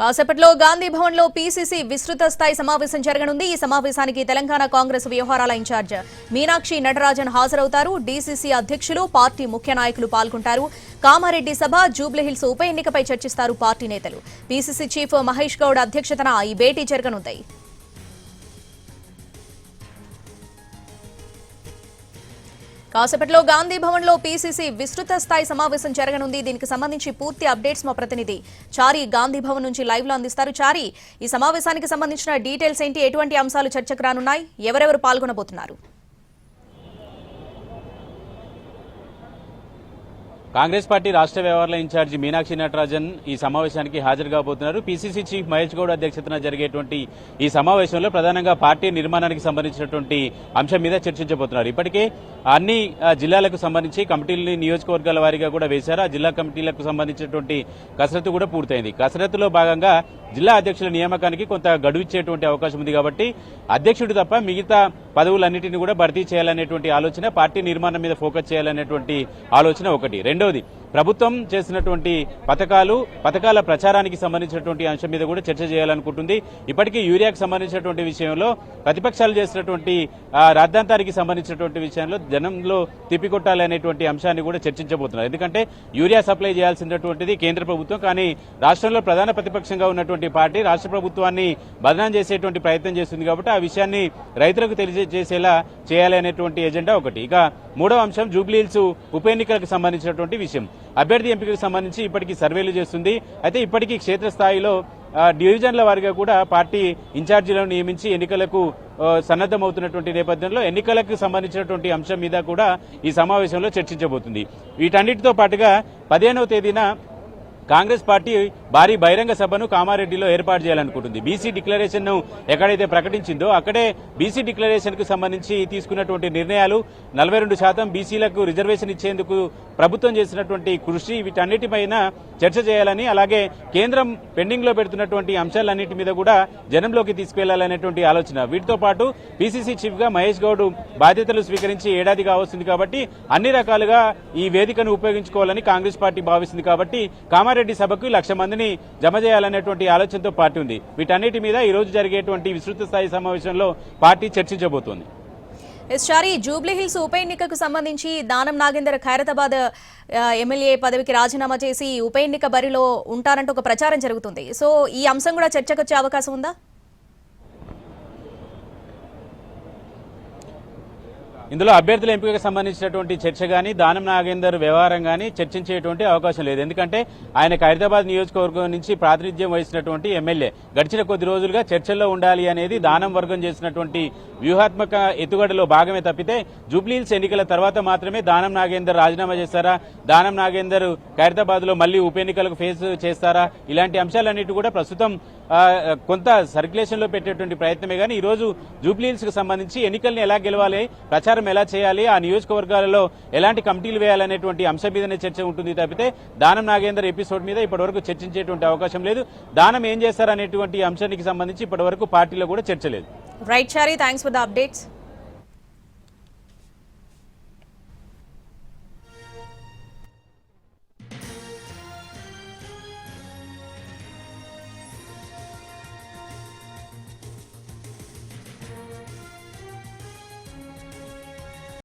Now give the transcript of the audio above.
కాసేపట్లో గాంధీ భవన్లో పీసీసీ విస్తృత స్థాయి సమావేశం జరగనుంది. ఈ సమావేశానికి తెలంగాణ కాంగ్రెస్ వ్యవహారాల ఇన్ఛార్జ్ మీనాక్షి నటరాజన్ హాజరవుతారు. డీసీసీ అధ్యక్షులు పార్టీ ముఖ్య నాయకులు పాల్గొంటారు. కామారెడ్డి సభ జూబ్లీహిల్స్ ఉప ఎన్నికపై చర్చిస్తారు పార్టీ నేతలు. పీసీసీ చీఫ్ మహేష్ గౌడ్ అధ్యక్షతన ఈ భేటీ జరగనుంది. కాసేపట్లో గాంధీ భవన్లో పీసీసీ విస్తృత స్థాయి సమావేశం జరగనుంది. దీనికి సంబంధించి పూర్తి అప్డేట్స్ మా ప్రతినిధి చారి గాంధీ భవన్ నుంచి లైవ్లో అందిస్తారు. చారి ఈ సమావేశానికి సంబంధించిన డీటెయిల్స్ ఏంటి? ఎటువంటి అంశాలు చర్చకు రానున్నాయి? ఎవరెవరు పాల్గొనబోతున్నారు? కాంగ్రెస్ పార్టీ రాష్ట్ర వ్యవహారాల ఇన్ఛార్జి మీనాక్షి నటరాజన్ ఈ సమావేశానికి హాజరు కాబోతున్నారు పీసీసీ చీఫ్ మహేష్ గౌడ్ అధ్యక్షతన జరిగేటువంటి ఈ సమావేశంలో ప్రధానంగా పార్టీ నిర్మాణానికి సంబంధించినటువంటి అంశం మీద చర్చించబోతున్నారు. ఇప్పటికే అన్ని జిల్లాలకు సంబంధించి కమిటీలని నియోజకవర్గాల వారీగా కూడా వేశారు. ఆ జిల్లా కమిటీలకు సంబంధించినటువంటి కసరత్తు కూడా పూర్తయింది. కసరత్తులో భాగంగా జిల్లా అధ్యక్షుల నియామకానికి కొంత గడువు ఇచ్చేటువంటి అవకాశం ఉంది కాబట్టి అధ్యక్షుడు తప్ప మిగతా పదవులన్నింటినీ కూడా భర్తీ చేయాలనేటువంటి ఆలోచన పార్టీ నిర్మాణం మీద ఫోకస్ చేయాలనేటువంటి ఆలోచన ఒకటి. రెండవది ప్రభుత్వం చేసినటువంటి పథకాలు పథకాల ప్రచారానికి సంబంధించినటువంటి అంశం మీద కూడా చర్చ చేయాలనుకుంటుంది. ఇప్పటికీ యూరియాకు సంబంధించినటువంటి విషయంలో ప్రతిపక్షాలు చేసినటువంటి ఆ, రాద్ధాంతానికి సంబంధించినటువంటి విషయంలో జనంలో తిప్పికొట్టాలనేటువంటి అంశాన్ని కూడా చర్చించబోతున్నారు. ఎందుకంటే యూరియా సప్లై చేయాల్సినటువంటిది కేంద్ర ప్రభుత్వం కానీ రాష్ట్రంలో ప్రధాన ప్రతిపక్షంగా ఉన్నటువంటి పార్టీ రాష్ట్ర ప్రభుత్వాన్ని బదనాం చేసేటువంటి ప్రయత్నం చేస్తుంది కాబట్టి ఆ విషయాన్ని రైతులకు తెలియజేసేలా చేయాలి అనేటువంటి ఎజెండా ఒకటి. ఇక మూడవ అంశం జూబ్లీహిల్స్ ఉప ఎన్నికలకు సంబంధించినటువంటి విషయం. అభ్యర్థి ఎంపికకు సంబంధించి ఇప్పటికీ సర్వేలు చేస్తుంది. అయితే ఇప్పటికీ క్షేత్రస్థాయిలో డివిజన్ల వారిగా కూడా పార్టీ ఇన్ఛార్జీలను నియమించి ఎన్నికలకు సన్నద్ధమవుతున్నటువంటి నేపథ్యంలో ఎన్నికలకు సంబంధించినటువంటి అంశం మీద కూడా ఈ సమావేశంలో చర్చించబోతుంది. వీటన్నిటితో పాటుగా పదిహేనవ తేదీన కాంగ్రెస్ పార్టీ భారీ బహిరంగ సభను కామారెడ్డిలో ఏర్పాటు చేయాలనుకుంటుంది. బీసీ డిక్లరేషన్ను ఎక్కడైతే ప్రకటించిందో అక్కడే బీసీ డిక్లరేషన్కు సంబంధించి తీసుకున్నటువంటి నిర్ణయాలు నలభై రెండు శాతం బీసీలకు రిజర్వేషన్ ఇచ్చేందుకు ప్రభుత్వం చేసినటువంటి కృషి వీటన్నిటిపైన చర్చ చేయాలని అలాగే కేంద్రం పెండింగ్లో పెడుతున్నటువంటి అంశాలన్నిటి మీద కూడా జనంలోకి తీసుకెళ్ళాలనేటువంటి ఆలోచన. వీటితో పాటు పీసీసీ చీఫ్గా మహేష్ గౌడ్ బాధ్యతలు స్వీకరించి ఏడాది కావస్తుంది కాబట్టి అన్ని రకాలుగా ఈ వేదికను ఉపయోగించుకోవాలని కాంగ్రెస్ పార్టీ భావిస్తుంది కాబట్టి కామారెడ్డి సభకు లక్ష మందిని జమ చేయాలనేటువంటి ఆలోచనతో పార్టీ ఉంది. వీటన్నిటి మీద ఈ రోజు జరిగేటువంటి విస్తృత స్థాయి సమావేశంలో పార్టీ చర్చించబోతోంది. ఎస్ జూబ్లీహిల్స్ ఉప ఎన్నికకు సంబంధించి దానం నాగేందర్ ఖైరతాబాద్ ఎమ్మెల్యే పదవికి రాజీనామా చేసి ఉప ఎన్నిక బరిలో ఉంటారంటూ ఒక ప్రచారం జరుగుతుంది. సో ఈ అంశం కూడా చర్చకొచ్చే అవకాశం ఉందా? ఇందులో అభ్యర్థుల ఎంపికకు సంబంధించినటువంటి చర్చ కానీ దానం నాగేందర్ వ్యవహారం కానీ చర్చించేటువంటి అవకాశం లేదు. ఎందుకంటే ఆయనకు హైదరాబాద్ నియోజకవర్గం నుంచి ప్రాతినిధ్యం వహించినటువంటి ఎమ్మెల్యే. గడిచిన కొద్ది రోజులుగా చర్చల్లో ఉండాలి అనేది దానం వర్గం చేసినటువంటి వ్యూహాత్మక ఎత్తుగడలో భాగమే తప్పితే జూబ్లీహిల్స్ ఎన్నికల తర్వాత మాత్రమే దానం నాగేందర్ రాజీనామా చేస్తారా? దానం నాగేందర్ ఖైరతాబాద్లో మళ్ళీ ఉప ఎన్నికలకు ఫేస్ చేస్తారా? ఇలాంటి అంశాలన్నిటి కూడా ప్రస్తుతం కొంత సర్క్యులేషన్లో పెట్టేటువంటి ప్రయత్నమే కానీ ఈ రోజు జూబ్లీహిల్స్కు సంబంధించి ఎన్నికల్ని ఎలా గెలవాలి ప్రచారం ఎలా చేయాలి ఆ నియోజకవర్గాలలో ఎలాంటి కమిటీలు వేయాలనేటువంటి అంశం మీదనే చర్చ ఉంటుంది తప్పితే దానం నాగేందర్ ఎపిసోడ్ మీద ఇప్పటివరకు చర్చించేటువంటి అవకాశం లేదు. దానం ఏం చేస్తారనేటువంటి అంశానికి సంబంధించి ఇప్పటివరకు పార్టీలో కూడా చర్చ లేదు. Right, Shari, thanks for the updates.